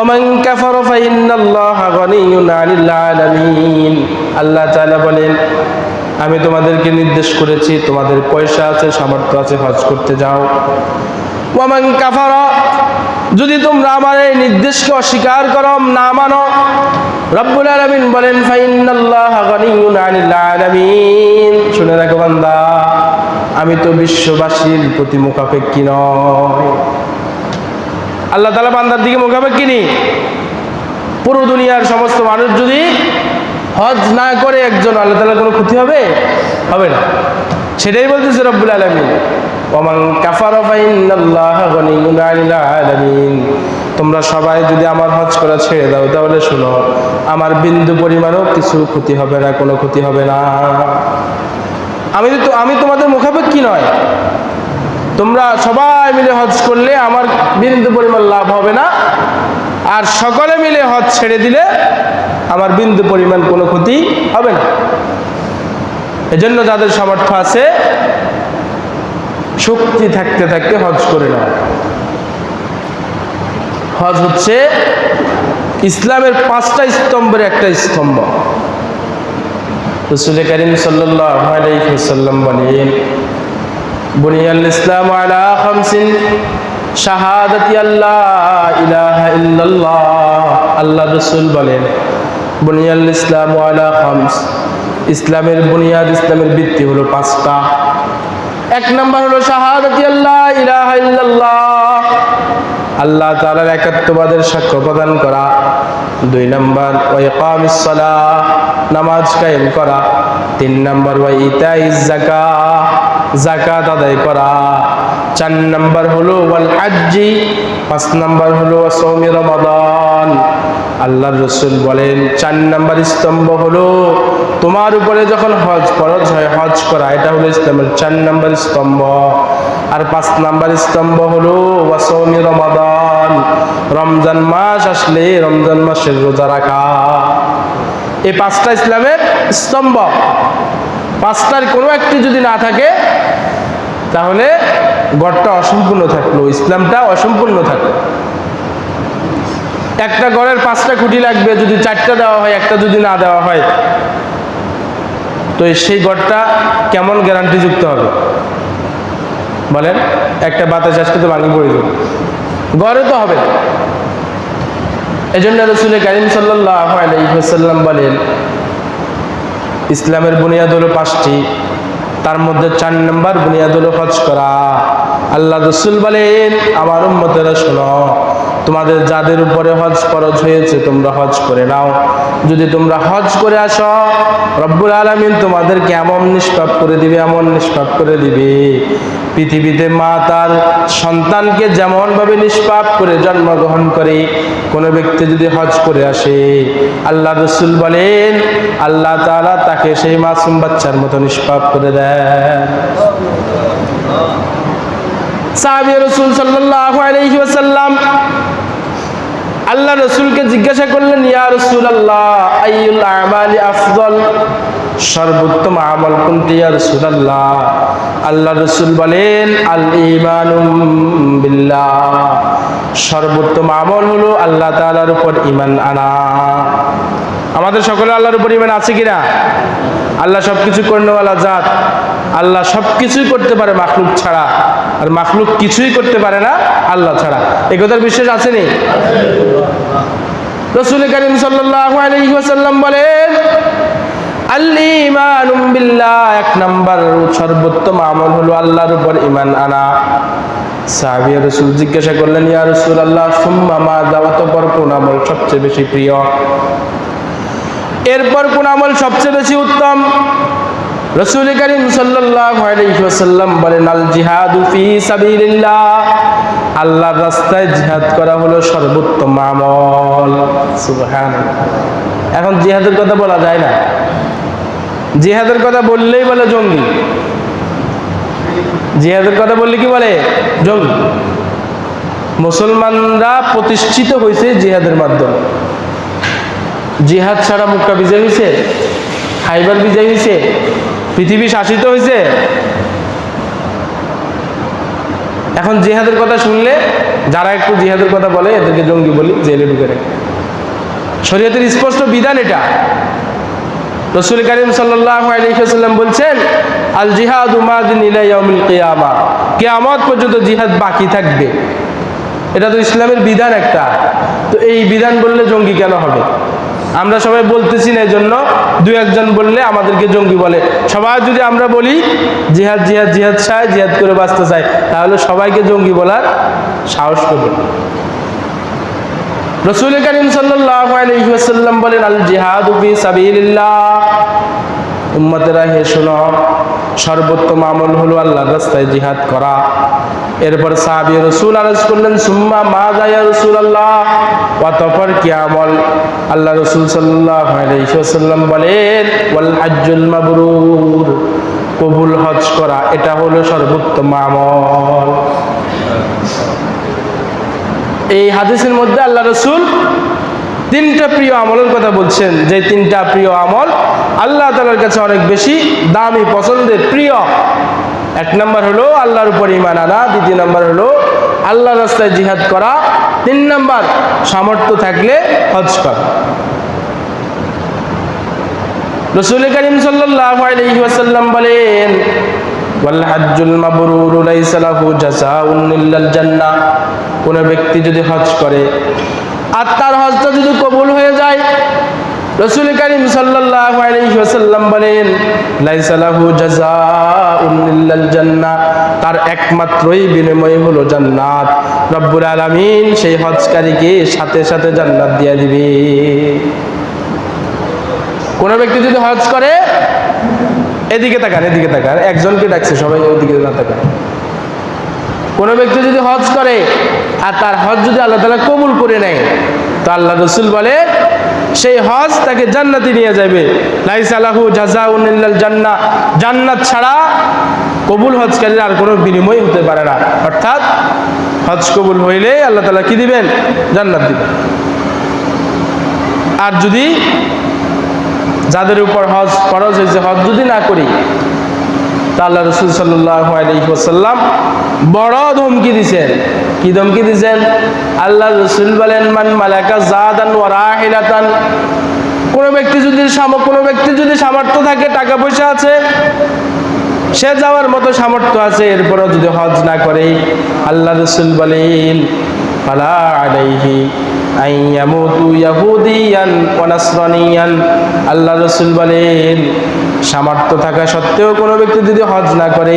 Oman কাফার ফাইন্নাল্লাহ গনিয়ুন আনিল আলামিন। আল্লাহ তাআলা বলেন, আমি তোমাদেরকে নির্দেশ করেছি, তোমাদের পয়সা আছে, সামর্থ্য আছে, হজ করতে যাও। ওয়ামান কাফারা, যদি তোমরা আমার এই নির্দেশকে অস্বীকার করো, না মানো, রব্বুল আলামিন বলেন ফাইনাল্লাহ গনিউন আনিল আলামিন। শুনে রাখো বান্দা, আমি তো বিশ্ববাসীর প্রতি মুখাপেক্ষী নয়। আল্লাহ তালা বান্দার দিকে মুখাপেক্ষী নেই পুরো দুনিয়ার সমস্ত মানুষ যদি হজ না করে একজন, আল্লাহ তাআলার কোনো ক্ষতি হবে? হবে না। সেটাই বলতেছে রব্বুল আলামিন। ওমান কাফারা তোমরা সবাই যদি আমার হজ করা ছেড়ে দাও, তাহলে শোনো, আমার বিন্দু পরিমাণও কিছু ক্ষতি হবে না, কোনো ক্ষতি হবে না। আমি তো, আমি তোমাদের মুখাপেক্ষী নয়? তোমরা সবাই মিলে হজ করলে আমার বিন্দু পরিমাণ লাভ হবে না। আর সকলে মিলে হজ ছেড়ে দিলে আমার বিন্দু পরিমাণ কোনো ক্ষতি হবে না। এজন্য যাদের সামর্থ্য আছে, শক্তি থাকতে থাকতে হজ করে নেওয়া হজ হচ্ছে ইসলামের পাঁচটা স্তম্ভের একটা স্তম্ভ। রসুল করিম সাল্লাম বলেন বুনিয়াল ইসলাম আলা খামসিন। শাহাদাতি আল্লাহ ইলাহা ইল্লাল্লাহ। আল্লাহ রসুল বলেন, বুনিয়াল ইসলাম আলা খামস। ইসলামের বুনিয়াদ, ইসলামের ভিত্তি হলো পাঁচটা। এক নম্বর হলো শাহাদাতি আল্লাহ ইলাহা ইল্লাল্লাহ। আল্লাহ তাআলার একাত্মবাদের সাক্ষ্য প্রদান করা। দুই নম্বর, ওয়া সালাহ, নামাজ কায়েম করা। তিন নম্বর ওয়া ইতাইজ যাকাত যাকাত আদায় করা। চার নম্বর হলো ওয়াল হাজ্জি, পাঁচ নম্বর হলো সৌমি রমাদান। আল্লাহর রসুল বলেন, চার নম্বর স্তম্ভ হলো তোমার উপরে যখন হজ ফরজ হয়, হজ করা, এটা হলো ইসলামের চার নম্বর স্তম্ভ। আর পাঁচ নম্বর স্তম্ভ হলো ওয়াসৌমি রমাদান। রমজান মাস আসলে রমজান মাসের রোজা রাখা। এই পাঁচটা ইসলামের স্তম্ভ। পাঁচটার কোনো একটি যদি না থাকে, তাহলে গড়টা অসম্পূর্ণ থাকল, ইসলামটা অসম্পূর্ণ থাকল। একটা গড়ের পাঁচটা খুঁটি লাগবে, যদি চারটা দেওয়া হয়, একটা যদি না দেওয়া হয়, তো সেই গড়টা কেমন গ্যারান্টি যুক্ত হবে? বলেন, একটা বাতাস আসতে তো ভাঙি পড়ে যাবে। গড়ে তো হবে। না এই জন্য রসুল করিম সাল্লাম বলেন ইসলামের বুনিয়াদ হলো পাঁচটি। তার মধ্যে চার নম্বর বুনিয়াদ হলো হজ করা। আল্লাহ রসুল বলেন, আমার উম্মতেরা শোনো তোমাদের যাদের উপরে হজ ফরজ হয়েছে, তোমরা হজ করে নাও। যদি তোমরা হজ করে আসো, রব্বুল আলমিন তোমাদেরকে এমন নিষ্পাপ করে দিবে, এমন নিষ্পাপ করে দিবে। পৃথিবীতে মা তার সন্তানকে যেমনভাবে নিষ্পাপ করে জন্মগ্রহণ করে, কোনো ব্যক্তি যদি হজ করে আসে, আল্লাহ রসুল বলেন, আল্লাহ তাআলা তাকে সেই মাসুম বাচ্চার মতো নিষ্পাপ করে দেয়। সাহাবি রসুল সাল্লাল্লাহু আলাইহি ওয়াসাল্লাম আল্লাহ রসুলকে জিজ্ঞাসা করলেন, ইয়া রসুল আল্লাহ সর্বোত্তম আমল কোনটি, ইয়া রসুল আল্লাহ আল্লাহ রসুল বলেন, আল ইমানুম বিল্লাহ। সর্বোত্তম আমল হলো আল্লাহ তাআলার উপর ইমান আনা। আমাদের সকলে আল্লাহর উপর ইমান আছে কিনা? আল্লাহ সবকিছু করনেওয়ালা জাত। আল্লাহ সবকিছুই করতে পারে মাখলুক ছাড়া। আর মাখলুক কিছুই করতে পারে না আল্লাহ ছাড়া। এই কথার বিশ্বাস আছে নি? রসুল করিম ওয়াসাল্লাম বলেন এক নাম্বার সর্বোত্তম আমল হলো আল্লাহর উপর ঈমান আনা। সাহাবী রাসূল জিজ্ঞাসা করলেন, ইয়া আল্লাহ সুম্মা মা দাওয়াত পর কোন আমল সবচেয়ে বেশি প্রিয়? এরপর কোন আমল সবচেয়ে বেশি উত্তম? রসুল করিম ওয়াসাল্লাম বলেন, আল জিহাদু ফি সাবিলিল্লাহ। আল্লাহর রাস্তায় জিহাদ করা হলো সর্বোত্তম আমল। সুবহানাল্লাহ। এখন জিহাদের কথা বলা যায় না। জিহাদের কথা বললেই বলে জঙ্গি। জিহাদের কথা বললে কি বলে? জঙ্গি। মুসলমানরা প্রতিষ্ঠিত হয়েছে জিহাদের মাধ্যমে। জিহাদ ছাড়া মুক্কা বিজয় হয়েছে? খাইবার বিজয় হয়েছে? পৃথিবী শাসিত হয়েছে? এখন জিহাদের কথা শুনলে যারা একটু জিহাদের কথা বলে, এদেরকে জঙ্গি বলি, জেলে ঢুকে রাখে। শরীয়তের স্পষ্ট বিধান এটা। রসুল করিম সাল্লাম বলছেন, আল জিহাদ কিয়ামা। কিয়ামত পর্যন্ত জিহাদ বাকি থাকবে। এটা তো ইসলামের বিধান একটা। তো এই বিধান বললে জঙ্গি কেন হবে? আমরা সবাই বলতেছি না এই জন্য দু একজন বললে আমাদেরকে জঙ্গি বলে। সবাই যদি আমরা বলি, জিহাদ জিহাদ জিহাদ চাই জিহাদ করে বাঁচতে চাই তাহলে সবাইকে জঙ্গি বলার সাহস করবে। রসুল করিম সাল্লাম বলেন, আল জিহাদ উম্মতেরা, হে শোনো, সর্বোত্তম আমল হলো আল্লাহর রাস্তায় জিহাদ করা। এরপর সাহাবি রসুল আরজ করলেন সুম্মা মা যায় রসুল আল্লাহ অতপর কি আমল? আল্লাহ রসুল সাল্লাম বলেন, ওয়াল হাজ্জুল মাবরুর। কবুল হজ করা, এটা হলো সর্বোত্তম আমল। এই হাদিসের মধ্যে আল্লাহ রসুল তিনটা প্রিয় আমলের কথা বলছেন। যে তিনটা প্রিয় আমল আল্লাহ তালার কাছে অনেক বেশি দামি, পছন্দের, প্রিয়। এক নম্বর হলো আল্লাহর উপর ইমান আনা, দ্বিতীয় নম্বর হলো আল্লাহ রাস্তায় জিহাদ করা, তিন নম্বর সামর্থ্য থাকলে হজ করা। রসুল করিম সাল্লাম বলেন কোন ব্যক্তি যদি হজ করে, আর তার হজটা যদি কবুল হয়ে যায় রসুল করিম সাল্লাল্লাহু আলাইহি ওয়াসাল্লাম বলেন, লাইসা লাহু জাযাউন ইল্লাল জান্নাহ। তার একমাত্রই বিনিময় হলো জান্নাত। রব্বুল আলামিন সেই হজকারীকে সাথে সাথে জান্নাত দিয়ে দিবে। কোন ব্যক্তি যদি হজ করে, এদিকে তাকান এদিকে তাকান। একজনকে ডাকছে, সবাই ওদিকে না তাকান। কোন ব্যক্তি যদি হজ করে, আর তার হজ যদি আল্লাহ তালা কবুল করে নেয়, তো আল্লাহ রসুল বলে সেই হজ তাকে জান্নাতি নিয়ে যাবে। লাইসালাহু জাজাউনিল্লাল জান্না। জান্নাত ছাড়া কবুল হজকারীর আর কোনো বিনিময় হতে পারে না। অর্থাৎ হজ কবুল হইলে আল্লাহ তালা কি দিবেন? জান্নাত দিবেন। আর যদি যাদের উপর হজ ফরজ হয়েছে, হজ যদি না করি, তা আল্লাহ রসুল সাল্লাহ আলহিহাসাল্লাম বড় ধমকি দিছেন। কি ধমকি দিছেন? আল্লাহ রসুল বলেন, মান মালাকা জাদান ওয়ারাহিলাতান কোনো ব্যক্তি যদি কোনো ব্যক্তি যদি সামর্থ্য থাকে, টাকা পয়সা আছে, সে যাওয়ার মতো সামর্থ্য আছে, এরপরও যদি হজ না করে, আল্লাহ রসুল বলেন, ফালা আলাইহি আইয়ামুতু ইয়াহুদিয়ান ওয়া নাসরানিয়ান। আল্লাহ রসুল বলেন সামর্থ্য থাকা সত্ত্বেও কোনো ব্যক্তি যদি হজ না করে,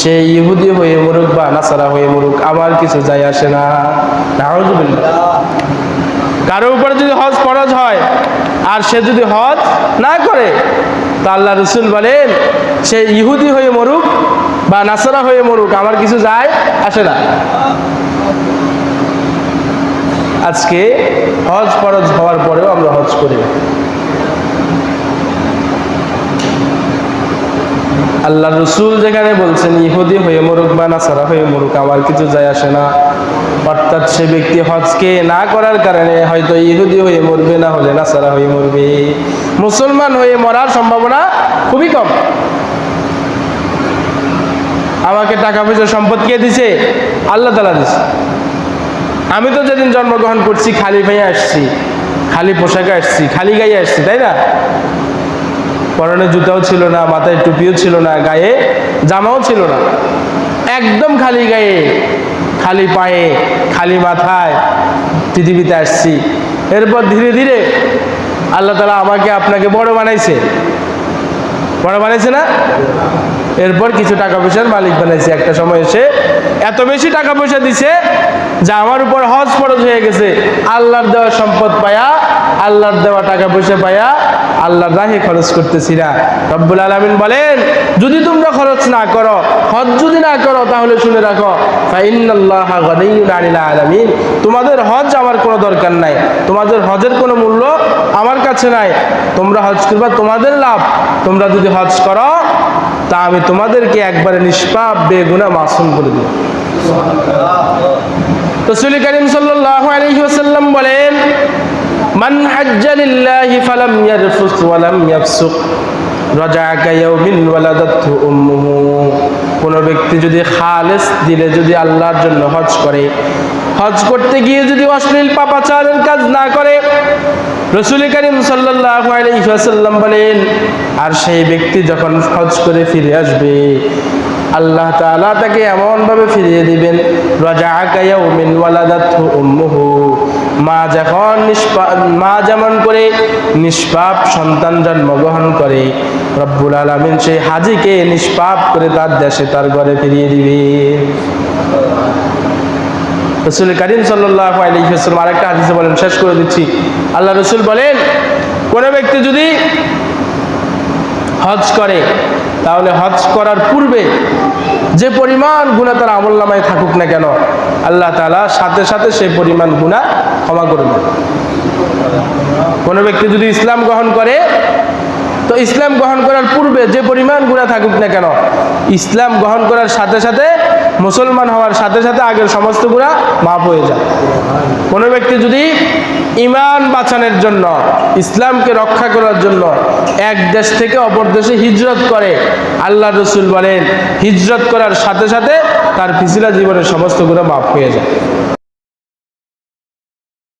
সে ইহুদি হয়ে মরুক বা নাসারা হয়ে মরুক আমার কিছু যায় আসে না। কারও উপরে যদি হজ ফরজ হয়, আর সে যদি হজ না করে, তা আল্লাহ রসুল বলেন, সে ইহুদি হয়ে মরুক বা নাসারা হয়ে মরুক আমার কিছু যায় আসে না। আজকে হজ ফরজ হওয়ার পরেও আমরা হজ করি। আল্লাহ রসুল যেখানে বলছেন, ইহুদি হয়ে মরুক বা নাসারা হয়ে মরুক, আমার কিছু যায় আসে না। অর্থাৎ সে ব্যক্তি হজকে না করার কারণে হয়তো ইহুদি হয়ে মরবে, না হলে নাসারা হয়ে মরবে। মুসলমান হয়ে মরার সম্ভাবনা খুবই কম। আমাকে টাকা পয়সা সম্পদ কে দিছে? আল্লাহ তালা দিছে। আমি তো যেদিন জন্মগ্রহণ করছি, খালি পায়ে আসছি, খালি পোশাকে আসছি, খালি গায়ে আসছি, তাই না? পরনে জুতাও ছিল না, মাথায় টুপিও ছিল না, গায়ে জামাও ছিল না। একদম খালি গায়ে, খালি পায়ে, খালি মাথায় পৃথিবীতে আসছি। এরপর ধীরে ধীরে আল্লাহ তালা আমাকে আপনাকে বড় বানাইছে। বড় বানাইছে না? এরপর কিছু টাকা পয়সার মালিক বানাইছে। একটা সময় এসে এত বেশি টাকা পয়সা দিছে যা আমার উপর হজ ফরজ হয়ে গেছে। আল্লাহর দেওয়া সম্পদ পায়া, আল্লাহর দেওয়া টাকা পয়সা পায়া, আল্লাহর রাহে খরচ করতেছি না। রব্বুল আলমিন বলেন, যদি তোমরা খরচ না করো, হজ যদি না করো, তাহলে শুনে রাখো আলামিন। তোমাদের হজ আমার কোনো দরকার নাই। তোমাদের হজের কোনো মূল্য আমার কাছে নাই। তোমরা হজ করবা, তোমাদের লাভ। তোমরা যদি হজ করো তা আমি তোমাদেরকে একবারে নিষ্পাপ, বেগুনা মাসুম করে দেব। রসুল করিম সাল্লাল্লাহু আলাইহি ওয়াসাল্লাম বলেন, মান হাজ্জা লিল্লাহি ফালাম ইয়ারফুস ওয়া লাম ইয়াফসুক রাজাকা ইয়াউমিন ওয়ালাদাতহু উম্মুহু। কোন ব্যক্তি যদি খালেস দিলে যদি আল্লাহর জন্য হজ করে, হজ করতে গিয়ে যদি অশ্লীল পাপাচারের কাজ না করে রসুল করিম আলাইহি বলেন, আর সেই ব্যক্তি যখন হজ করে ফিরে আসবে, আল্লাহ তাআলা তাকে এমনভাবে ফিরিয়ে দিবেন রাজাকা ইয়াউমিন ওয়ালাদাতহু উম্মুহু। মা যখন নিষ্পা, মা যেমন করে নিষ্পাপ সন্তান জন্মগ্রহণ করে, রব্বুল আলমিন সেই হাজিকে নিষ্পাপ করে তার দেশে তার ঘরে ফিরিয়ে দিবে। রসুল করিম সাল্লাহ আলহিহাস্লাম আরেকটা হাদিসে বলেন, শেষ করে দিচ্ছি। আল্লাহ রসুল বলেন, কোনো ব্যক্তি যদি হজ করে, তাহলে হজ করার পূর্বে যে পরিমাণ গুণা তার আমল নামায় থাকুক না কেন, আল্লাহ তালা সাথে সাথে সেই পরিমাণ গুণা ক্ষমা করবেন কোনো ব্যক্তি যদি ইসলাম গ্রহণ করে, তো ইসলাম গ্রহণ করার পূর্বে যে পরিমাণ গুণা থাকুক না কেন, ইসলাম গ্রহণ করার সাথে সাথে মুসলমান হওয়ার সাথে সাথে আগের সমস্ত গুণা মাপ হয়ে যায়। কোনো ব্যক্তি যদি ইমান বাঁচানোর জন্য, ইসলামকে রক্ষা করার জন্য এক দেশ থেকে অপর দেশে হিজরত করে, আল্লাহ রসুল বলেন, হিজরত করার সাথে সাথে তার পিছিলা জীবনের সমস্ত গুণা মাপ হয়ে যায়।